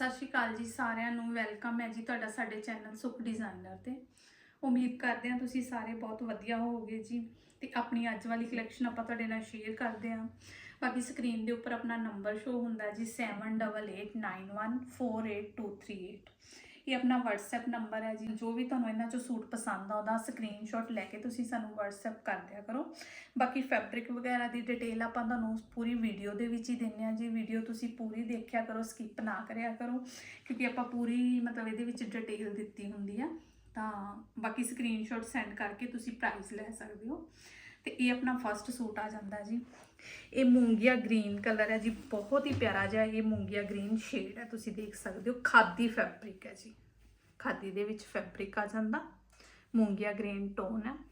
ਸਤਿ ਸ਼੍ਰੀ ਅਕਾਲ ਜੀ ਸਾਰਿਆਂ ਨੂੰ, ਵੈਲਕਮ ਹੈ ਜੀ ਤੁਹਾਡਾ ਸਾਡੇ ਚੈਨਲ ਸੁਖ ਡਿਜ਼ਾਈਨਰ ਤੇ। ਉਮੀਦ ਕਰਦੇ ਹਾਂ ਤੁਸੀਂ ਸਾਰੇ ਬਹੁਤ ਵਧੀਆ ਹੋਵੋਗੇ ਜੀ ਤੇ ਆਪਣੀ ਅੱਜ ਵਾਲੀ ਕਲੈਕਸ਼ਨ ਆਪਾਂ ਤੁਹਾਡੇ ਨਾਲ ਸ਼ੇਅਰ ਕਰਦੇ ਹਾਂ। ਬਾਕੀ ਸਕਰੀਨ ਦੇ ਉੱਪਰ ਆਪਣਾ ਨੰਬਰ ਸ਼ੋ ਹੁੰਦਾ ਹੈ ਜੀ 7889148238 ਇਹ ਆਪਣਾ WhatsApp ਨੰਬਰ ਹੈ ਜੀ। ਜੋ ਵੀ ਤੁਹਾਨੂੰ ਇਹਨਾਂ ਚੋਂ ਸੂਟ ਪਸੰਦ ਆਉਂਦਾ ਸਕਰੀਨਸ਼ਾਟ ਲੈ ਕੇ ਤੁਸੀਂ ਸਾਨੂੰ WhatsApp ਕਰ ਦਿਆ ਕਰੋ। ਬਾਕੀ ਫੈਬਰਿਕ ਵਗੈਰਾ ਦੀ ਡਿਟੇਲ ਆਪਾਂ ਤੁਹਾਨੂੰ ਪੂਰੀ ਵੀਡੀਓ ਦੇ ਵਿੱਚ ਹੀ ਦਿੰਨੇ ਆ ਜੀ। ਵੀਡੀਓ ਤੁਸੀਂ ਪੂਰੀ ਦੇਖਿਆ ਕਰੋ ਸਕਿਪ ਨਾ ਕਰਿਆ ਕਰੋ, ਕਿਉਂਕਿ ਆਪਾਂ ਪੂਰੀ ਮਤਲਬ ਇਹਦੇ ਵਿੱਚ ਡਿਟੇਲ ਦਿੱਤੀ ਹੁੰਦੀ ਆ। ਤਾਂ ਬਾਕੀ ਸਕਰੀਨਸ਼ਾਟ ਸੈਂਡ ਕਰਕੇ ਤੁਸੀਂ ਪ੍ਰਾਈਸ ਲੈ ਸਕਦੇ ਹੋ। ਤੇ ਇਹ ਆਪਣਾ ਫਰਸਟ ਸੂਟ ਆ ਜਾਂਦਾ ਜੀ। ਇਹ ਮੂੰਗੀਆ ਗ੍ਰੀਨ ਕਲਰ ਹੈ ਜੀ, ਬਹੁਤ ਹੀ ਪਿਆਰਾ ਜਿਹਾ ਇਹ ਮੂੰਗੀਆ ਗ੍ਰੀਨ ਸ਼ੇਡ ਹੈ, ਤੁਸੀਂ ਦੇਖ ਸਕਦੇ ਹੋ, ਖਾਦੀ ਫੈਬਰਿਕ ਹੈ ਜੀ। ਖਾਦੀ ਦੇ ਵਿੱਚ ਫੈਬਰਿਕ ਆ ਜਾਂਦਾ, ਮੂੰਗੀਆ ਗ੍ਰੀਨ ਟੋਨ ਹੈ।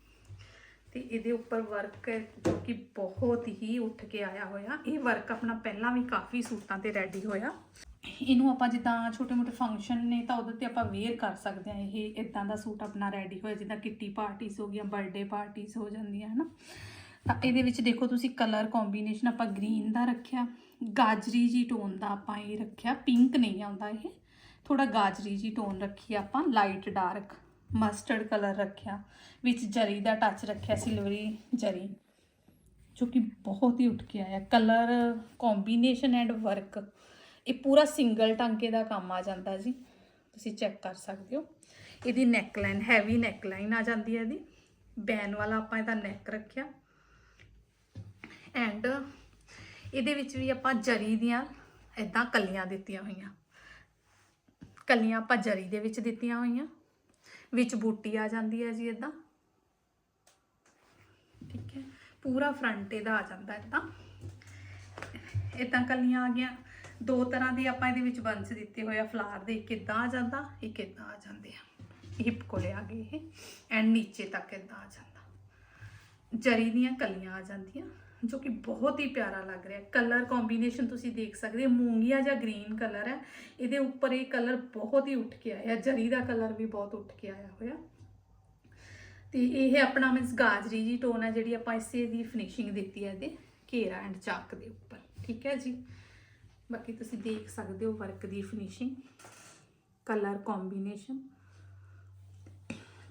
ਤੇ ਇਹਦੇ ਉੱਪਰ ਵਰਕ ਹੈ, ਜੋ ਕਿ ਬਹੁਤ ਹੀ ਉੱਠ ਕੇ ਆਇਆ ਹੋਇਆ। ਇਹ ਵਰਕ ਆਪਣਾ ਪਹਿਲਾਂ ਵੀ ਕਾਫੀ ਸੂਟਾਂ ਤੇ ਰੈਡੀ ਹੋਇਆ। ਇਹਨੂੰ ਆਪਾਂ ਜਿੱਦਾਂ ਛੋਟੇ ਮੋਟੇ ਫੰਕਸ਼ਨ ਨੇ ਤਾਂ ਉਹਦੇ ਤੇ ਆਪਾਂ ਵੇਅਰ ਕਰ ਸਕਦੇ ਹਾਂ। ਇਹ ਇਦਾਂ ਦਾ ਸੂਟ ਆਪਣਾ ਰੈਡੀ ਹੋਇਆ, ਜਿੱਦਾਂ ਕਿੱਟੀ ਪਾਰਟੀਆਂ ਹੋ ਗਈਆਂ ਬਰਥਡੇ ਪਾਰਟੀਆਂ ਹੋ ਜਾਂਦੀਆਂ, ਹਨਾ। ਤਾਂ ਇਹਦੇ ਵਿੱਚ ਦੇਖੋ ਤੁਸੀਂ ਕਲਰ ਕੰਬੀਨੇਸ਼ਨ ਆਪਾਂ ਗ੍ਰੀਨ ਦਾ ਰੱਖਿਆ, ਗਾਜਰੀ ਜੀ ਟੋਨ ਦਾ ਆਪਾਂ ਇਹ ਰੱਖਿਆ ਪਿੰਕ ਨਹੀਂ ਆਉਂਦਾ ਇਹ। ਥੋੜਾ ਗਾਜਰੀ ਜੀ ਟੋਨ ਰੱਖੀ ਆਪਾਂ ਲਾਈਟ ਡਾਰਕ ਮਸਟਰਡ ਕਲਰ ਰੱਖਿਆ, ਵਿੱਚ ਜਰੀ ਦਾ ਟੱਚ ਰੱਖਿਆ ਸਿਲਵਰੀ ਜਰੀ, ਜੋ ਕਿ ਬਹੁਤ ਹੀ ਉੱਠ ਕੇ ਆਇਆ। ਕਲਰ ਕੰਬੀਨੇਸ਼ਨ ਐਂਡ ਵਰਕ ਇਹ ਪੂਰਾ ਸਿੰਗਲ ਟਾਂਕੇ ਦਾ ਕੰਮ ਆ ਜਾਂਦਾ ਜੀ। ਤੁਸੀਂ ਚੈੱਕ ਕਰ ਸਕਦੇ ਹੋ। ਇਹਦੀ neck line heavy neck line ਆ ਜਾਂਦੀ ਹੈ ਇਹਦੀ। ਬੈਨ ਵਾਲਾ ਆਪਾਂ ਇਹਦਾ ਨੈਕ ਰੱਖਿਆ। ਐਂਡ ਇਹਦੇ ਵਿੱਚ ਵੀ ਆਪਾਂ ਜਰੀ ਦੀਆਂ ਇਦਾਂ ਕਲੀਆਂ ਦਿੱਤੀਆਂ ਹੋਈਆਂ। ਕਲੀਆਂ ਆਪਾਂ ਜਰੀ ਦੇ ਵਿੱਚ ਦਿੱਤੀਆਂ ਹੋਈਆਂ। ਵਿੱਚ ਬੂਟੀ ਆ ਜਾਂਦੀ ਹੈ ਜੀ ਇਦਾਂ ਠੀਕ ਹੈ। ਪੂਰਾ ਫਰੰਟ ਇਹਦਾ ਆ ਜਾਂਦਾ ਇਦਾਂ ਇਦਾਂ ਕਲੀਆਂ ਆ ਗਈਆਂ। ਦੋ ਤਰ੍ਹਾਂ ਦੇ ਆਪਾਂ ਇਹਦੇ ਵਿੱਚ ਬੰਸ ਦਿੱਤੇ ਹੋਏ ਆ। ਫਲਾਰ ਦੇ ਇੱਕ ਇਦਾਂ ਆ ਜਾਂਦਾ, ਇੱਕ ਇਦਾਂ ਆ ਜਾਂਦੇ ਆ। ਹਿਪ ਕੋਲੇ ਆ ਗਏ ਇਹ। ਐਂਡ ਨੀਚੇ ਤੱਕ ਇਦਾਂ ਆ ਜਾਂਦਾ। ਜਰੀ ਦੀਆਂ ਕਲੀਆਂ ਆ ਜਾਂਦੀਆਂ। ਜੋ ਕਿ ਬਹੁਤ ਹੀ ਪਿਆਰਾ ਲੱਗ ਰਿਹਾ। ਕਲਰ ਕੰਬੀਨੇਸ਼ਨ ਤੁਸੀਂ ਦੇਖ ਸਕਦੇ ਹੋ, ਮੂੰਗੀਆ ਜਾਂ ਗ੍ਰੀਨ ਕਲਰ ਹੈ। ਇਹਦੇ ਉੱਪਰ ਇਹ ਕਲਰ ਬਹੁਤ ਹੀ ਉੱਠ ਕੇ ਆਇਆ। ਜਰੀ ਦਾ ਕਲਰ ਵੀ ਬਹੁਤ ਉੱਠ ਕੇ ਆਇਆ ਹੋਇਆ। ਤੇ ਇਹ ਆਪਣਾ ਮਿਸ ਗਾਜਰੀ ਜੀ ਟੋਨ ਹੈ, ਜਿਹੜੀ ਆਪਾਂ ਇਸੇ ਦੀ ਫਿਨਿਸ਼ਿੰਗ ਦਿੱਤੀ ਹੈ ਇਹਦੇ, ਘੇਰਾ ਐਂਡ ਚਾਕ ਦੇ ਉੱਪਰ। ਠੀਕ ਹੈ ਜੀ? ਬਾਕੀ ਤੁਸੀਂ ਦੇਖ ਸਕਦੇ ਹੋ ਵਰਕ ਦੀ finishing colour combination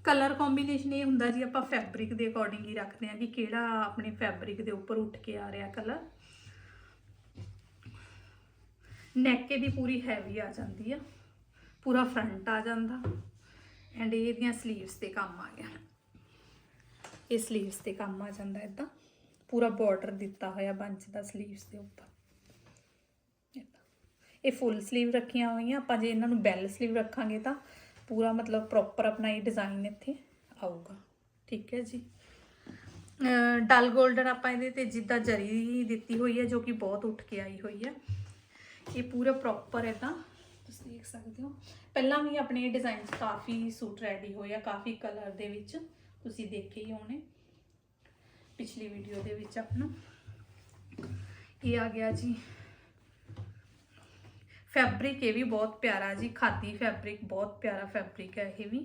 colour combination ਇਹ ਹੁੰਦਾ ਜੀ, ਆਪਾਂ ਫੈਬਰਿਕ ਦੇ ਅਕੋਰਡਿੰਗ ਹੀ ਰੱਖਦੇ ਆ ਕਿ ਕਿਹੜਾ ਆਪਣੇ ਫੈਬਰਿਕ ਦੇ ਉੱਪਰ ਉੱਠ ਕੇ ਆ ਰਿਹਾ ਕਲਰ ਨੈਕ ਦੀ ਪੂਰੀ ਹੈਵੀ ਆ ਜਾਂਦੀ ਆ, ਪੂਰਾ ਫਰੰਟ ਆ ਜਾਂਦਾ ਐਂਡ ਇਹਦੀਆਂ ਸਲੀਵਸ ਤੇ ਕੰਮ ਆ ਗਿਆ। ਇਹ ਸਲੀਵਸ ਤੇ ਕੰਮ ਆ ਜਾਂਦਾ ਇਦਾਂ ਪੂਰਾ ਬਾਰਡਰ ਦਿੱਤਾ ਹੋਇਆ ਬੰਚ ਦਾ ਸਲੀਵਸ ਦੇ ਉੱਪਰ। ਇਹ ਫੁੱਲ ਸਲੀਵ ਰੱਖੀਆਂ ਹੋਈਆਂ, ਆਪਾਂ ਜੇ ਇਹਨਾਂ ਨੂੰ ਬੈਲ ਸਲੀਵ ਰੱਖਾਂਗੇ ਤਾਂ ਪੂਰਾ ਮਤਲਬ ਪ੍ਰੋਪਰ ਆਪਣਾ ਇਹ ਡਿਜ਼ਾਈਨ ਇੱਥੇ ਆਊਗਾ। ਠੀਕ ਹੈ ਜੀ। ਡਲ 골ਡਨ ਆਪਾਂ ਇਹਦੇ ਤੇ ਜਿੱਦਾਂ ਜਰੀ ਦਿੱਤੀ ਹੋਈ ਹੈ, ਜੋ ਕਿ ਬਹੁਤ ਉੱਠ ਕੇ ਆਈ ਹੋਈ ਹੈ। ਇਹ ਪੂਰਾ ਪ੍ਰੋਪਰ ਇਦਾਂ ਤੁਸੀਂ ਦੇਖ ਸਕਦੇ ਹੋ। ਪਹਿਲਾਂ ਵੀ ਆਪਣੇ ਡਿਜ਼ਾਈਨ 'ਚ ਕਾਫੀ ਸੂਟ ਰੈਡੀ ਹੋਏ ਆ, ਕਾਫੀ ਕਲਰ ਦੇ ਵਿੱਚ। ਤੁਸੀਂ ਦੇਖੇ ਹੀ ਹੋਣੇ। ਪਿਛਲੀ ਵੀਡੀਓ ਦੇ ਵਿੱਚ ਆਪਣਾ। ਇਹ ਆ ਗਿਆ ਜੀ। ਫੈਬਰਿਕ ਇਹ ਵੀ ਬਹੁਤ ਪਿਆਰਾ ਜੀ, ਖਾਦੀ ਫੈਬਰਿਕ, ਬਹੁਤ ਪਿਆਰਾ ਫੈਬਰਿਕ ਹੈ ਇਹ ਵੀ।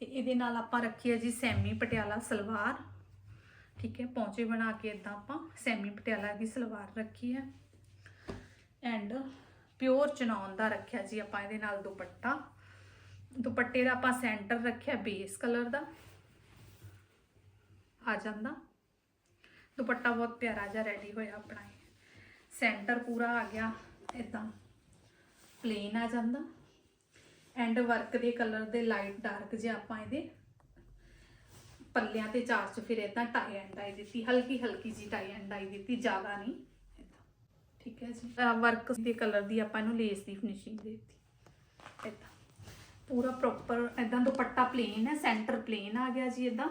ਤੇ ਇਹਦੇ ਨਾਲ ਆਪਾਂ ਰੱਖੀ ਹੈ ਜੀ ਸੈਮੀ ਪਟਿਆਲਾ ਸਲਵਾਰ। ਠੀਕ ਹੈ, ਪੌਂਚੇ ਬਣਾ ਕੇ ਇਦਾਂ ਆਪਾਂ ਸੈਮੀ ਪਟਿਆਲਾ ਦੀ ਸਲਵਾਰ ਰੱਖੀ ਹੈ ਐਂਡ ਪਿਓਰ ਚਨੌਨ ਦਾ ਰੱਖਿਆ ਜੀ ਆਪਾਂ ਇਹਦੇ ਨਾਲ ਦੁਪੱਟਾ। ਦੁਪੱਟੇ ਦਾ ਆਪਾਂ ਸੈਂਟਰ ਰੱਖਿਆ ਬੇਸ ਕਲਰ ਦਾ। ਆ ਜਾਂਦਾ। ਦੁਪੱਟਾ ਬਹੁਤ ਪਿਆਰਾ ਜਿਹਾ ਰੈਡੀ ਹੋਇਆ ਆਪਣਾ ਸੈਂਟਰ ਪੂਰਾ ਆ ਗਿਆ ਇਦਾਂ ਪਲੇਨ ਆ ਜਾਂਦਾ। ਐਂਡ ਵਰਕ ਦੇ ਕਲਰ ਦੇ ਲਾਈਟ ਡਾਰਕ ਜੇ ਆਪਾਂ ਇਹਦੇ ਪੱਲਿਆਂ ਤੇ ਚਾਰ ਚ ਫਿਰ ਇਦਾਂ ਟਾਈ ਐਂਡ ਆਈ ਦਿੱਤੀ, ਹਲਕੀ ਹਲਕੀ ਜੀ ਟਾਈ ਐਂਡ ਆਈ ਦਿੱਤੀ, ਜ਼ਿਆਦਾ ਨਹੀਂ, ਏਦਾਂ। ਠੀਕ ਹੈ ਜੀ। ਵਰਕ ਦੇ ਕਲਰ ਦੀ ਆਪਾਂ ਇਹਨੂੰ ਲੇਸ ਦੀ ਫਿਨਿਸ਼ਿੰਗ ਦੇ ਦਿੱਤੀ ਇਦਾਂ ਪੂਰਾ ਪ੍ਰੋਪਰ ਇਦਾਂ ਦੁਪੱਟਾ ਪਲੇਨ ਹੈ ਸੈਂਟਰ ਪਲੇਨ ਆ ਗਿਆ ਜੀ ਇਦਾਂ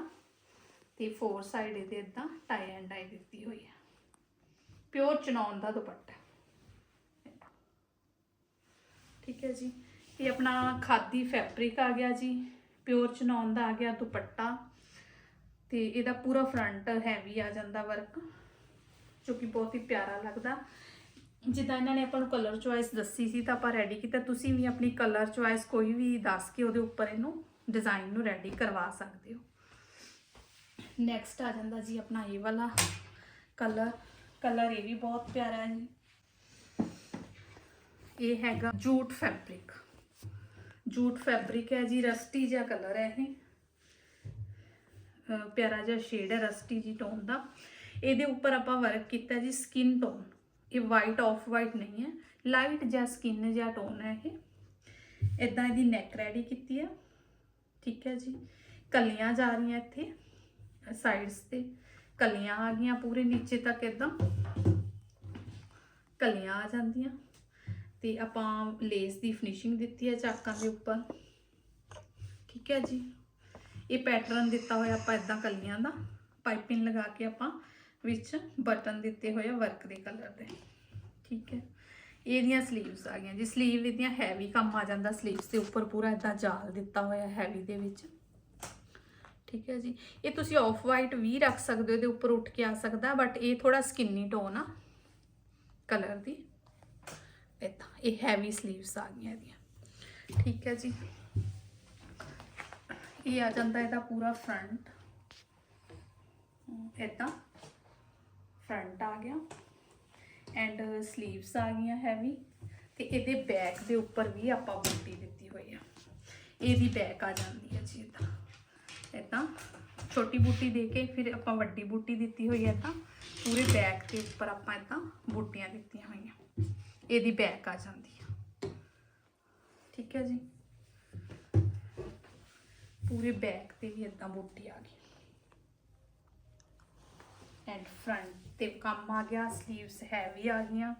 ਤੇ ਫੋਰ ਸਾਈਡ ਇਹਦੇ ਇਦਾਂ ਟਾਈ ਐਂਡ ਆਈ ਦਿੱਤੀ ਹੋਈ ਹੈ। ਪਿਓਰ ਚਨੌਨ ਦਾ ਦੁਪੱਟਾ। ਠੀਕ ਹੈ ਜੀ। ਇਹ ਆਪਣਾ ਖਾਦੀ ਫੈਬਰਿਕ ਆ ਗਿਆ ਜੀ। ਪਿਓਰ ਚਨੌਨ ਦਾ ਆ ਗਿਆ ਦੁਪੱਟਾ। ਤੇ ਇਹਦਾ ਪੂਰਾ ਫਰੰਟ ਹੈਵੀ ਆ ਜਾਂਦਾ ਵਰਕ, ਜੋ ਕਿ ਬਹੁਤ ਹੀ ਪਿਆਰਾ ਲੱਗਦਾ। ਜਿੱਦਾਂ ਇਹਨਾਂ ਨੇ ਆਪਾਂ ਨੂੰ ਕਲਰ ਚੁਆਇਸ ਦੱਸੀ ਸੀ, ਤਾਂ ਆਪਾਂ ਰੈਡੀ ਕੀਤਾ। ਤੁਸੀਂ ਵੀ ਆਪਣੀ ਕਲਰ ਚੁਆਇਸ ਕੋਈ ਵੀ ਦੱਸ ਕੇ ਉਹਦੇ ਉੱਪਰ ਇਹਨੂੰ ਡਿਜ਼ਾਈਨ ਨੂੰ ਰੈਡੀ ਕਰਵਾ ਸਕਦੇ ਹੋ। ਨੈਕਸਟ ਆ ਜਾਂਦਾ ਜੀ ਆਪਣਾ ਇਹ ਵਾਲਾ ਕਲਰ ਕਲਰ ਇਹ ਵੀ ਬਹੁਤ ਪਿਆਰਾ ਹੈ ਜੀ। ਇਹ ਹੈਗਾ ਜੂਟ ਫੈਬਰਿਕ। ਜੂਟ ਫੈਬਰਿਕ ਹੈ ਜੀ, ਰਸਟੀ ਜਿਹਾ ਕਲਰ ਹੈ ਇਹ। ਪਿਆਰਾ ਜਿਹਾ ਸ਼ੇਡ ਹੈ ਰਸਟੀ ਜੀ ਟੋਨ ਦਾ। ਇਹਦੇ ਉੱਪਰ ਆਪਾਂ ਵਰਕ ਕੀਤਾ ਜੀ ਸਕਿਨ ਟੋਨ ਇਹ ਵਾਈਟ ਆਫ ਵਾਈਟ ਨਹੀਂ ਹੈ। ਲਾਈਟ ਜਿਹਾ ਸਕਿਨ ਜਿਹਾ ਟੋਨ ਹੈ ਇਹ। ਇਦਾਂ ਇਹਦੀ ਨੈਕ ਰੈਡੀ ਕੀਤੀ ਹੈ। ਠੀਕ ਹੈ ਜੀ। ਕਲੀਆਂ ਜਾ ਰਹੀਆਂ ਇੱਥੇ ਸਾਈਡਸ ਤੇ। ਕਲੀਆਂ ਆ ਗਈਆਂ ਪੂਰੇ ਨੀਚੇ ਤੱਕ ਇਦਾਂ ਕਲੀਆਂ ਆ ਜਾਂਦੀਆਂ। ਤੇ ਆਪਾਂ ਲੇਸ ਦੀ ਫਿਨਿਸ਼ਿੰਗ ਦਿੱਤੀ ਹੈ ਚਾਕਾਂ ਦੇ ਉੱਪਰ। ਠੀਕ ਹੈ ਜੀ। ਇਹ ਪੈਟਰਨ ਦਿੱਤਾ ਹੋਇਆ ਆਪਾਂ ਇਦਾਂ ਕਲੀਆਂ ਦਾ। ਪਾਈਪਿੰਗ ਲਗਾ ਕੇ ਆਪਾਂ ਵਿੱਚ ਬਟਨ ਦਿੱਤੇ ਹੋਏ ਆ ਵਰਕ ਦੇ ਕਲਰ ਦੇ। ਠੀਕ ਹੈ। ਇਹਦੀਆਂ ਸਲੀਵਸ ਆ ਗਈਆਂ ਜੀ। ਸਲੀਵ ਇਹਦੀਆਂ ਹੈਵੀ ਕੰਮ ਆ ਜਾਂਦਾ। ਸਲੀਵਸ ਦੇ ਉੱਪਰ ਪੂਰਾ ਇਦਾਂ ਜਾਲ ਦਿੱਤਾ ਹੋਇਆ ਹੈਵੀ ਦੇ ਵਿੱਚ। ਠੀਕ ਹੈ ਜੀ। ਇਹ ਤੁਸੀਂ ਆਫ ਵਾਈਟ ਵੀ ਰੱਖ ਸਕਦੇ ਹੋ, ਇਹਦੇ ਉੱਪਰ ਉੱਠ ਕੇ ਆ ਸਕਦਾ ਬਟ ਇਹ ਥੋੜਾ ਸਕਿਨੀ ਟੋਨ ਆ ਕਲਰ ਦੀ। ਇਦਾਂ, ਇਹ ਹੈਵੀ ਸਲੀਵਸ ਆ ਗਈਆਂ ਇਹਦੀਆਂ। ਠੀਕ ਹੈ ਜੀ। ਇਹ ਆ ਜਾਂਦਾ ਇਹਦਾ ਪੂਰਾ ਫਰੰਟ ਇਦਾਂ ਫਰੰਟ ਆ ਗਿਆ। ਐਂਡ ਸਲੀਵਸ ਆ ਗਈਆਂ ਹੈਵੀ ਤੇ ਇਹਦੇ ਬੈਕ ਦੇ ਉੱਪਰ ਵੀ ਆਪਾਂ ਬੂਟੀ ਦਿੱਤੀ ਹੋਈ ਆ। ਇਹਦੀ ਬੈਕ ਆ ਜਾਂਦੀ ਹੈ ਜੀ ਇਦਾਂ। ਇਦਾਂ ਛੋਟੀ ਬੂਟੀ ਦੇ ਕੇ ਫਿਰ ਆਪਾਂ ਵੱਡੀ ਬੂਟੀ ਦਿੱਤੀ ਹੋਈ ਹੈ ਤਾਂ ਪੂਰੇ ਬੈਕ ਦੇ ਉੱਪਰ ਆਪਾਂ ਇਦਾਂ ਬੂਟੀਆਂ ਦਿੱਤੀਆਂ ਹੋਈਆਂ। ਇਹਦੀ ਬੈਕ ਆ ਜਾਂਦੀ ਆ। ਠੀਕ ਹੈ ਜੀ? ਪੂਰੇ ਬੈਕ ਤੇ ਵੀ ਇਦਾਂ ਬੂਟੀ ਆ ਗਈ। ਐਂਡ ਫਰੰਟ ਤੇ ਕੰਮ ਆ ਗਿਆ ਸਲੀਵਸ ਹੈਵੀ ਆ ਗਈਆਂ।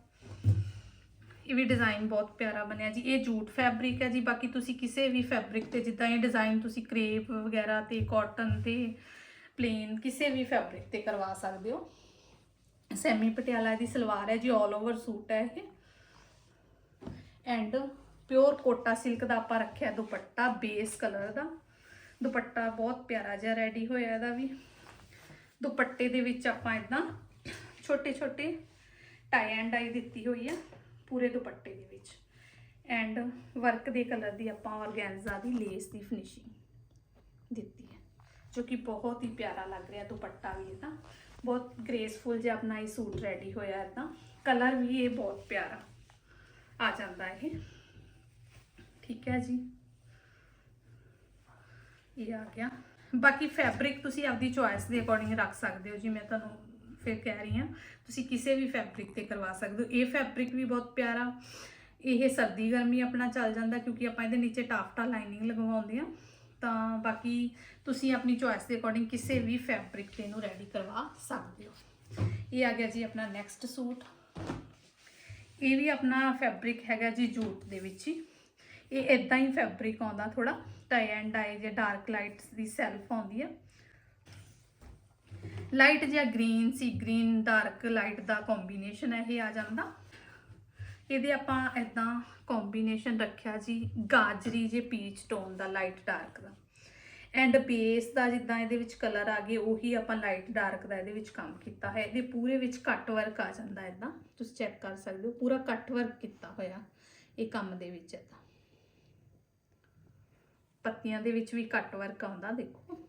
ਇਹ ਵੀ ਡਿਜ਼ਾਈਨ ਬਹੁਤ ਪਿਆਰਾ ਬਣਿਆ ਜੀ। ਇਹ ਜੂਟ ਫੈਬਰਿਕ ਹੈ ਜੀ। ਬਾਕੀ ਤੁਸੀਂ ਕਿਸੇ ਵੀ ਫੈਬਰਿਕ ਤੇ ਜਿੱਦਾਂ ਇਹ ਡਿਜ਼ਾਈਨ ਤੁਸੀਂ ਕ੍ਰੇਪ ਵਗੈਰਾ ਤੇ ਕਾਟਨ ਤੇ ਪਲੇਨ ਕਿਸੇ ਵੀ ਫੈਬਰਿਕ ਤੇ ਕਰਵਾ ਸਕਦੇ ਹੋ। ਸੈਮੀ ਪਟਿਆਲਾ ਦੀ ਸਲਵਾਰ ਹੈ ਜੀ। 올 ਓਵਰ ਸੂਟ ਹੈ ਇਹ। ਐਂਡ ਪਿਓਰ ਕੋਟਾ ਸਿਲਕ ਦਾ ਆਪਾਂ ਰੱਖਿਆ ਦੁਪੱਟਾ ਬੇਸ ਕਲਰ ਦਾ। ਦੁਪੱਟਾ ਬਹੁਤ ਪਿਆਰਾ ਜਿਹਾ ਰੈਡੀ ਹੋਇਆ ਇਹਦਾ ਵੀ। ਦੁਪੱਟੇ ਦੇ ਵਿੱਚ ਆਪਾਂ ਇਦਾਂ ਛੋਟੇ ਛੋਟੇ ਟਾਈ ਐਂਡ ਡਾਈ ਦਿੱਤੀ ਹੋਈ ਆ ਪੂਰੇ ਦੁਪੱਟੇ ਦੇ ਵਿੱਚ। ਐਂਡ ਵਰਕ ਦੇ ਕਲਰ ਦੀ ਆਪਾਂ ਆਰਗੈਂਜ਼ਾ ਦੀ ਲੇਸ ਦੀ ਫਿਨਿਸ਼ਿੰਗ ਦਿੱਤੀ ਹੈ, ਜੋ ਕਿ ਬਹੁਤ ਹੀ ਪਿਆਰਾ ਲੱਗ ਰਿਹਾ ਦੁਪੱਟਾ ਵੀ ਇਹਦਾ। ਬਹੁਤ ਗ੍ਰੇਸਫੁਲ ਜਿਹਾ ਆਪਣਾ ਇਹ ਸੂਟ ਰੈਡੀ ਹੋਇਆ ਹੈ ਤਾਂ ਕਲਰ ਵੀ ਇਹ ਬਹੁਤ ਪਿਆਰਾ ਆ ਜਾਂਦਾ ਇਹ। ਠੀਕ ਹੈ ਜੀ। ਇਹ ਆ ਗਿਆ। ਬਾਕੀ ਫੈਬਰਿਕ ਤੁਸੀਂ ਆਪਦੀ ਚੋਇਸ ਦੇ ਅਕੋਰਡਿੰਗ ਰੱਖ ਸਕਦੇ ਹੋ ਜੀ, ਮੈਂ ਤੁਹਾਨੂੰ ਫਿਰ ਕਹਿ ਰਹੀ ਹਾਂ, ਤੁਸੀਂ ਕਿਸੇ ਵੀ ਫੈਬਰਿਕ ਤੇ ਕਰਵਾ ਸਕਦੇ ਹੋ। ਇਹ ਫੈਬਰਿਕ ਵੀ ਬਹੁਤ ਪਿਆਰਾ, ਇਹ ਸਰਦੀ ਗਰਮੀ ਆਪਣਾ ਚੱਲ ਜਾਂਦਾ ਕਿਉਂਕਿ ਆਪਾਂ ਇਹਦੇ ਨੀਚੇ ਟਾਫਟਾ ਲਾਈਨਿੰਗ ਲਗਵਾਉਂਦੇ ਆ ਤਾਂ ਬਾਕੀ ਤੁਸੀਂ ਆਪਣੀ ਚੋਇਸ ਦੇ ਅਕੋਰਡਿੰਗ ਕਿਸੇ ਵੀ ਫੈਬਰਿਕ ਤੇ ਇਹਨੂੰ ਰੈਡੀ ਕਰਵਾ ਸਕਦੇ ਹੋ। ਇਹ ਆ ਗਿਆ ਜੀ ਆਪਣਾ ਨੈਕਸਟ ਸੂਟ। ਇਹ ਵੀ ਆਪਣਾ ਫੈਬਰਿਕ ਹੈਗਾ ਜੀ ਜੂਟ ਦੇ ਵਿੱਚ ਹੀ। ਇਹ ਇਦਾਂ ਹੀ ਫੈਬਰਿਕ ਆਉਂਦਾ ਥੋੜਾ ਟਾਈ ਐਂਡ ਡਾਈ ਜੇ ਡਾਰਕ ਲਾਈਟਸ ਦੀ ਸੈਲਫ ਆਉਂਦੀ ਆ। ਲਾਈਟ ਜਿਹਾ ਗ੍ਰੀਨ ਸੀ, ਗ੍ਰੀਨ, ਡਾਰਕ ਲਾਈਟ ਦਾ ਕੰਬੀਨੇਸ਼ਨ ਹੈ ਇਹ ਆ ਜਾਂਦਾ। ਇਹਦੇ ਆਪਾਂ ਇਦਾਂ ਕੰਬੀਨੇਸ਼ਨ ਰੱਖਿਆ ਜੀ, ਗਾਜਰੀ ਜੇ ਪੀਚ ਟੋਨ ਦਾ ਲਾਈਟ ਡਾਰਕ ਦਾ। ਐਂਡ ਬੇਸ ਦਾ ਜਿੱਦਾਂ ਇਹਦੇ ਵਿੱਚ ਕਲਰ ਆ ਗਏ, ਉਹੀ ਆਪਾਂ ਲਾਈਟ ਡਾਰਕ ਦਾ ਇਹਦੇ ਵਿੱਚ ਕੰਮ ਕੀਤਾ ਹੈ ਇਹਦੇ ਪੂਰੇ ਵਿੱਚ ਕੱਟ ਵਰਕ ਆ ਜਾਂਦਾ ਇਦਾਂ ਤੁਸੀਂ ਚੈੱਕ ਕਰ ਸਕਦੇ ਹੋ, ਪੂਰਾ ਕੱਟ ਵਰਕ ਕੀਤਾ ਹੋਇਆ ਇਹ ਕੰਮ ਦੇ ਵਿੱਚ ਇਦਾਂ ਪੱਤੀਆਂ ਦੇ ਵਿੱਚ ਵੀ ਕੱਟ ਵਰਕ ਆਉਂਦਾ, ਦੇਖੋ।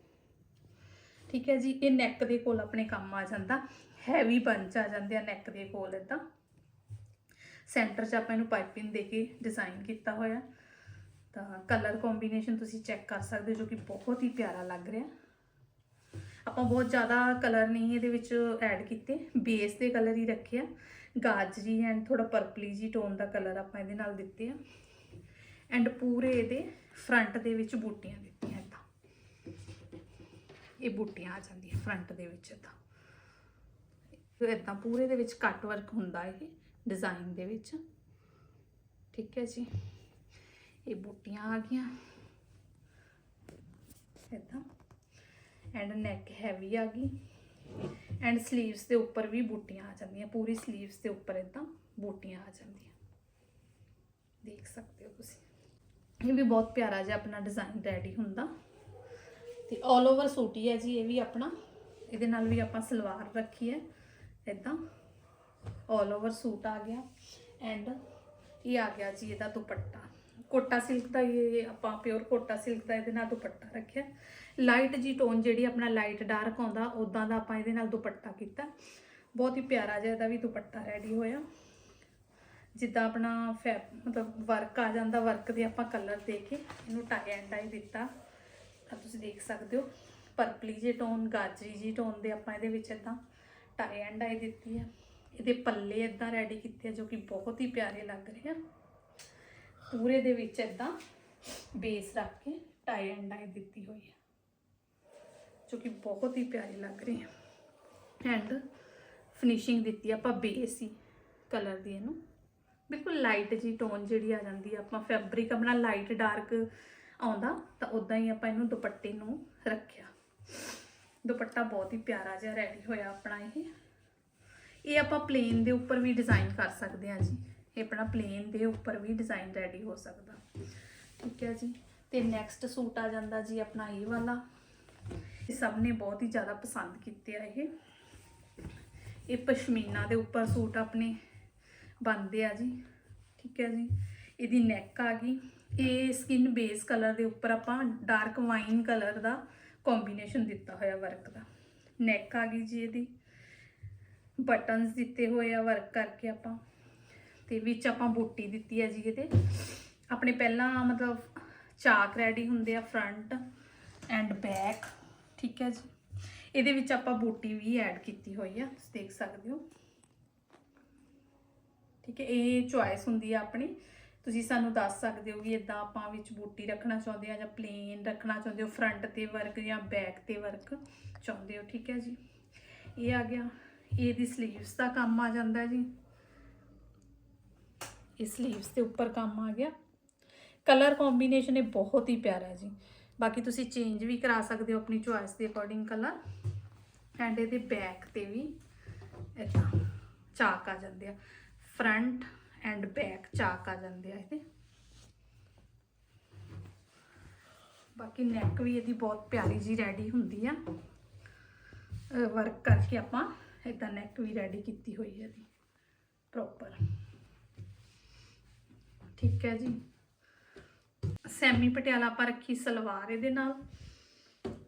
ਠੀਕ ਹੈ ਜੀ, ਇਹ ਨੈਕ ਦੇ ਕੋਲ ਆਪਣੇ ਕੰਮ ਆ ਜਾਂਦਾ ਹੈਵੀ ਬੰਚ ਆ ਜਾਂਦੇ ਆ ਨੈਕ ਦੇ ਕੋਲ ਇਦਾਂ ਸੈਂਟਰ 'ਚ ਆਪਾਂ ਇਹਨੂੰ ਪਾਈਪਿੰਗ ਦੇ ਕੇ ਡਿਜ਼ਾਈਨ ਕੀਤਾ ਹੋਇਆ। ਤਾਂ ਕਲਰ ਕੰਬੀਨੇਸ਼ਨ ਤੁਸੀਂ ਚੈੱਕ ਕਰ ਸਕਦੇ ਹੋ, ਜੋ ਕਿ ਬਹੁਤ ਹੀ ਪਿਆਰਾ ਲੱਗ ਰਿਹਾ। ਆਪਾਂ ਬਹੁਤ ਜ਼ਿਆਦਾ ਕਲਰ ਨਹੀਂ ਇਹਦੇ ਵਿੱਚ ਐਡ ਕੀਤੇ ਬੇਸ ਦੇ ਕਲਰ ਹੀ ਰੱਖਿਆ ਗਾਜਰੀ ਐਂਡ ਥੋੜਾ ਪਰਪਲੀ ਜੀ ਟੋਨ ਦਾ ਕਲਰ ਆਪਾਂ ਇਹਦੇ ਨਾਲ ਦਿੱਤੇ ਆ। ਐਂਡ ਪੂਰੇ ਇਹਦੇ ਫਰੰਟ ਦੇ ਵਿੱਚ ਬੂਟੀਆਂ ਦਿੱਤੀਆਂ ਇਹ ਬੂਟੀਆਂ ਆ ਜਾਂਦੀਆਂ ਫਰੰਟ ਦੇ ਵਿੱਚ ਇਦਾਂ। ਇਦਾਂ ਪੂਰੇ ਦੇ ਵਿੱਚ ਕੱਟ ਵਰਕ ਹੁੰਦਾ ਇਹ ਡਿਜ਼ਾਈਨ ਦੇ ਵਿੱਚ। ਠੀਕ ਹੈ ਜੀ। ਇਹ ਬੂਟੀਆਂ ਆ ਗਈਆਂ। ਇਦਾਂ। ਐਂਡ ਨੈਕ ਹੈਵੀ ਆ ਗਈ। ਐਂਡ 슬ੀਵਸ ਦੇ ਉੱਪਰ ਵੀ ਬੂਟੀਆਂ ਆ ਜਾਂਦੀਆਂ। ਪੂਰੀ 슬ੀਵਸ ਦੇ ਉੱਪਰ ਇਦਾਂ ਬੂਟੀਆਂ ਆ ਜਾਂਦੀਆਂ। ਦੇਖ ਸਕਦੇ ਹੋ ਤੁਸੀਂ। ਇਹ ਵੀ ਬਹੁਤ ਪਿਆਰਾ ਜਿਹਾ ਆਪਣਾ ਡਿਜ਼ਾਈਨ ਰੈਡੀ ਹੁੰਦਾ। ਤੇ 올 ਓਵਰ ਸੂਟ ਹੀ ਹੈ ਜੀ, ਇਹ ਵੀ ਆਪਣਾ। ਇਹਦੇ ਨਾਲ ਵੀ ਆਪਾਂ ਸਲਵਾਰ ਰੱਖੀ ਹੈ ਇਦਾਂ 올 ਓਵਰ ਸੂਟ ਆ ਗਿਆ ਐਂਡ ਇਹ ਆ ਗਿਆ ਜੀ ਇਹਦਾ ਦੁਪੱਟਾ। ਕੋਟਾ ਸਿਲਕ ਦਾ ਇਹ ਆਪਾਂ ਪਿਓਰ ਕੋਟਾ ਸਿਲਕ ਦਾ ਇਹਦੇ ਨਾਲ ਦੁਪੱਟਾ ਰੱਖਿਆ। ਲਾਈਟ ਜੀ ਟੋਨ ਜਿਹੜੀ ਆਪਣਾ ਲਾਈਟ ਡਾਰਕ ਆਉਂਦਾ ਉਦਾਂ ਦਾ ਆਪਾਂ ਇਹਦੇ ਨਾਲ ਦੁਪੱਟਾ ਕੀਤਾ। ਬਹੁਤ ਹੀ ਪਿਆਰਾ ਜਿਹਾ ਇਹਦਾ ਵੀ ਦੁਪੱਟਾ ਰੈਡੀ ਹੋਇਆ। ਜਿੱਦਾਂ ਆਪਣਾ ਫੈ ਮਤਲਬ ਵਰਕ ਆ ਜਾਂਦਾ ਵਰਕ ਦੇ ਆਪਾਂ ਕਲਰ ਦੇ ਕੇ ਇਹਨੂੰ ਟਾਈ ਐਂਡ ਟਾਈ ਦਿੱਤਾ। ਤਾਂ ਤੁਸੀਂ ਦੇਖ ਸਕਦੇ ਹੋ। ਪਰਪਲੀ ਜੇ ਟੋਨ, ਗਾਜਰੀ ਜੀ ਟੋਨ ਦੇ ਆਪਾਂ ਇਹਦੇ ਵਿੱਚ ਇਦਾਂ ਟਾਈ ਐਂਡ ਆਈ ਦਿੱਤੀ ਹੈ। ਇਹਦੇ ਪੱਲੇ ਇਦਾਂ ਰੈਡੀ ਕੀਤੇ ਆ ਜੋ ਕਿ ਬਹੁਤ ਹੀ ਪਿਆਰੇ ਲੱਗ ਰਹੇ ਆ। ਪੂਰੇ ਦੇ ਵਿੱਚ ਇਦਾਂ ਬੇਸ ਰੱਖ ਕੇ ਟਾਈ ਐਂਡ ਆਈ ਦਿੱਤੀ ਹੋਈ ਹੈ, ਜੋ ਕਿ ਬਹੁਤ ਹੀ ਪਿਆਰੇ ਲੱਗ ਰਹੇ ਆ। ਐਂਡ ਫਿਨਿਸ਼ਿੰਗ ਦਿੱਤੀ ਆਪਾਂ ਬੇਸ ਹੀ ਕਲਰ ਦੀ ਇਹਨੂੰ। ਬਿਲਕੁਲ ਲਾਈਟ ਜੀ ਟੋਨ ਜਿਹੜੀ ਆ ਜਾਂਦੀ ਆ। ਆਪਾਂ ਫੈਬਰਿਕ ਆਪਣਾ ਲਾਈਟ ਡਾਰਕ ਆਉਂਦਾ, ਤਾਂ ਉਦਾਂ ਹੀ ਆਪਾਂ ਇਹਨੂੰ ਦੁਪੱਟੇ ਨੂੰ ਰੱਖਿਆ। ਦੁਪੱਟਾ ਬਹੁਤ ਹੀ ਪਿਆਰਾ ਜਿਹਾ ਰੈਡੀ ਹੋਇਆ ਆਪਣਾ ਇਹ। ਇਹ ਆਪਾਂ ਪਲੇਨ ਦੇ ਉੱਪਰ ਵੀ ਡਿਜ਼ਾਈਨ ਕਰ ਸਕਦੇ ਹਾਂ ਜੀ। ਇਹ ਆਪਣਾ ਪਲੇਨ ਦੇ ਉੱਪਰ ਵੀ ਡਿਜ਼ਾਈਨ ਰੈਡੀ ਹੋ ਸਕਦਾ। ਠੀਕ ਹੈ ਜੀ? ਤੇ ਨੈਕਸਟ ਸੂਟ ਆ ਜਾਂਦਾ ਜੀ ਆਪਣਾ ਇਹ ਵਾਲਾ। ਇਹ ਸਭ ਨੇ ਬਹੁਤ ਹੀ ਜ਼ਿਆਦਾ ਪਸੰਦ ਕੀਤੇ ਆ ਇਹ। ਇਹ ਪਸ਼ਮੀਨਾ ਦੇ ਉੱਪਰ ਸੂਟ ਆਪਣੇ ਬਣਦੇ ਆ ਜੀ। ਠੀਕ ਹੈ ਜੀ? ਇਹਦੀ ਨੈਕ ਆ ਗਈ। ਇਹ ਸਕਿਨ ਬੇਸ ਕਲਰ ਦੇ ਉੱਪਰ ਆਪਾਂ ਡਾਰਕ ਵਾਈਨ ਕਲਰ ਦਾ ਕੰਬੀਨੇਸ਼ਨ ਦਿੱਤਾ ਹੋਇਆ ਵਰਕ ਦਾ। ਨੈਕ ਆ ਗਈ ਜੀ ਇਹਦੀ। ਬਟਨਸ ਦਿੱਤੇ ਹੋਏ ਆ ਵਰਕ ਕਰਕੇ ਆਪਾਂ। ਤੇ ਵਿੱਚ ਆਪਾਂ ਬੂਟੀ ਦਿੱਤੀ ਹੈ ਜੀ ਇਹਦੇ। ਆਪਣੇ ਪਹਿਲਾਂ ਮਤਲਬ ਚਾਕ ਰੈਡੀ ਹੁੰਦੇ ਆ ਫਰੰਟ ਐਂਡ ਬੈਕ ਠੀਕ ਹੈ ਜੀ। ਇਹਦੇ ਵਿੱਚ ਆਪਾਂ ਬੂਟੀ ਵੀ ਐਡ ਕੀਤੀ ਹੋਈ ਆ, ਤੁਸੀਂ ਦੇਖ ਸਕਦੇ ਹੋ। ਠੀਕ ਹੈ, ਇਹ ਚੁਆਇਸ ਹੁੰਦੀ ਆ ਆਪਣੀ। ਤੁਸੀਂ ਸਾਨੂੰ ਦੱਸ ਸਕਦੇ ਹੋ ਵੀ ਇਦਾਂ ਆਪਾਂ ਵਿੱਚ ਬੂਟੀ ਰੱਖਣਾ ਚਾਹੁੰਦੇ ਆ ਜਾਂ ਪਲੇਨ ਰੱਖਣਾ ਚਾਹੁੰਦੇ ਹੋ ਫਰੰਟ ਤੇ ਵਰਕ ਜਾਂ ਬੈਕ ਤੇ ਵਰਕ ਚਾਹੁੰਦੇ ਹੋ, ਠੀਕ ਹੈ ਜੀ? ਇਹ ਆ ਗਿਆ, ਇਹਦੀ 슬ੀਵਸ ਦਾ ਕੰਮ ਆ ਜਾਂਦਾ ਜੀ। ਇਹ 슬ੀਵਸ ਦੇ ਉੱਪਰ ਕੰਮ ਆ ਗਿਆ। ਕਲਰ ਕੰਬੀਨੇਸ਼ਨ ਇਹ ਬਹੁਤ ਹੀ ਪਿਆਰਾ ਜੀ। ਬਾਕੀ ਤੁਸੀਂ ਚੇਂਜ ਵੀ ਕਰਾ ਸਕਦੇ ਹੋ ਆਪਣੀ ਚੁਆਇਸ ਦੇ ਅਕੋਰਡਿੰਗ ਕਲਰ ਐਂਡ ਇਹਦੇ ਬੈਕ ਤੇ ਵੀ ਇਦਾਂ ਚਾਕ ਆ ਜਾਂਦੇ ਆ। ਫਰੰਟ ਐਂਡ ਬੈਕ ਚਾਕ ਆ ਜਾਂਦੇ ਆ ਇਹਦੇ। ਬਾਕੀ ਨੈਕ ਵੀ ਇਹਦੀ ਬਹੁਤ ਪਿਆਰੀ ਜੀ ਰੈਡੀ ਹੁੰਦੀ ਆ। ਵਰਕ ਕਰਕੇ ਆਪਾਂ ਇਦਾਂ ਨੈਕ ਵੀ ਰੈਡੀ ਕੀਤੀ ਹੋਈ ਹੈ ਇਹਦੀ ਪ੍ਰੋਪਰ ਠੀਕ ਹੈ ਜੀ। ਸੈਮੀ ਪਟਿਆਲਾ ਆਪਾਂ ਰੱਖੀ ਸਲਵਾਰ ਇਹਦੇ ਨਾਲ।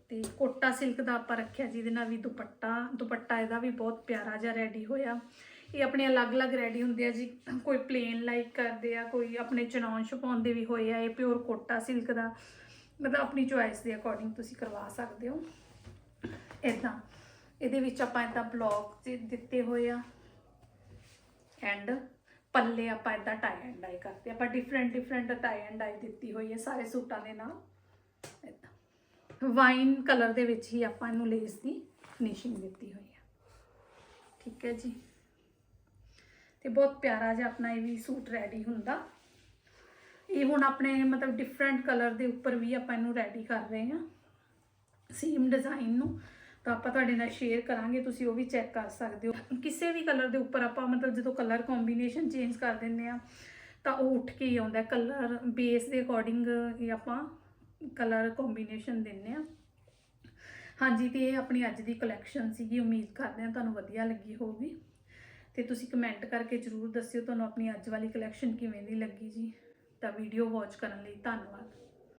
ਤੇ ਕੋਟਾ ਸਿਲਕ ਦਾ ਆਪਾਂ ਰੱਖਿਆ ਜਿਹਦੇ ਨਾਲ ਵੀ ਦੁਪੱਟਾ ਦੁਪੱਟਾ ਇਹਦਾ ਵੀ ਬਹੁਤ ਪਿਆਰਾ ਜਿਹਾ ਰੈਡੀ ਹੋਇਆ। ਇਹ ਆਪਣੇ ਅਲੱਗ-ਅਲੱਗ ਰੈਡੀ ਹੁੰਦੇ ਆ ਜੀ। ਕੋਈ ਪਲੇਨ ਲਾਈਕ ਕਰਦੇ ਆ, ਕੋਈ ਆਪਣੇ ਚਨੌਨ ਛਪਾਉਂਦੇ ਵੀ ਹੋਏ ਆ, ਇਹ ਪਿਓਰ ਕੋਟਾ ਸਿਲਕ ਦਾ। ਮਤਲਬ ਆਪਣੀ ਚੁਆਇਸ ਦੇ ਅਕੋਰਡਿੰਗ ਤੁਸੀਂ ਕਰਵਾ ਸਕਦੇ ਹੋ। ਇਦਾਂ ਇਹਦੇ ਵਿੱਚ ਆਪਾਂ ਇਦਾਂ ਬਲੌਕ ਦਿੱਤੇ ਹੋਏ ਆ। ਐਂਡ ਪੱਲੇ ਆਪਾਂ ਇਦਾਂ ਟਾਈ ਐਂਡ ਡਾਈ ਕਰਦੇ ਆਪਾਂ different different tie and dye ਦਿੱਤੀ ਹੋਈ ਹੈ ਸਾਰੇ ਸੂਟਾਂ ਦੇ ਨਾਲ। ਇਦਾਂ ਵਾਈਨ ਕਲਰ ਦੇ ਵਿੱਚ ਹੀ ਆਪਾਂ ਇਹਨੂੰ ਲੇਸ ਦੀ ਫਿਨਿਸ਼ਿੰਗ ਦਿੱਤੀ ਹੋਈ ਹੈ ਠੀਕ ਹੈ ਜੀ। ਤੇ ਬਹੁਤ ਪਿਆਰਾ ਜਿਹਾ ਆਪਣਾ ਇਹ ਵੀ ਸੂਟ ਰੈਡੀ ਹੁੰਦਾ। ਇਹ ਹੁਣ ਆਪਣੇ ਮਤਲਬ ਡਿਫਰੈਂਟ ਕਲਰ ਦੇ ਉੱਪਰ ਵੀ ਆਪਾਂ ਇਹਨੂੰ ਰੈਡੀ ਕਰ ਰਹੇ ਹਾਂ। ਸੇਮ ਡਿਜ਼ਾਈਨ ਨੂੰ। ਤਾਂ ਆਪਾਂ ਤੁਹਾਡੇ ਨਾਲ ਸ਼ੇਅਰ ਕਰਾਂਗੇ, ਤੁਸੀਂ ਉਹ ਵੀ ਚੈੱਕ ਕਰ ਸਕਦੇ ਹੋ। ਕਿਸੇ ਵੀ ਕਲਰ ਦੇ ਉੱਪਰ ਆਪਾਂ ਮਤਲਬ ਜਦੋਂ ਕਲਰ ਕੰਬੀਨੇਸ਼ਨ ਚੇਂਜ ਕਰ ਦਿੰਦੇ ਆ ਤਾਂ ਉਹ ਉੱਠ ਕੇ ਹੀ ਆਉਂਦਾ ਕਲਰ ਬੇਸ ਦੇ ਅਕੋਰਡਿੰਗ ਇਹ ਆਪਾਂ ਕਲਰ ਕੰਬੀਨੇਸ਼ਨ ਦਿੰਨੇ ਆ ਹਾਂਜੀ, ਤੇ ਇਹ ਆਪਣੀ ਅੱਜ ਦੀ ਕਲੈਕਸ਼ਨ ਸੀਗੀ, ਉਮੀਦ ਕਰਦੇ ਹਾਂ ਤੁਹਾਨੂੰ ਵਧੀਆ ਲੱਗੀ ਹੋਊਗੀ। ਤੇ ਤੁਸੀਂ ਕਮੈਂਟ ਕਰਕੇ ਜਰੂਰ ਦੱਸਿਓ ਤੁਹਾਨੂੰ ਆਪਣੀ ਅੱਜ ਵਾਲੀ ਕਲੈਕਸ਼ਨ ਕਿਵੇਂ ਦੀ ਲੱਗੀ ਜੀ। ਤਾਂ ਵੀਡੀਓ ਵਾਚ ਕਰਨ ਲਈ ਧੰਨਵਾਦ।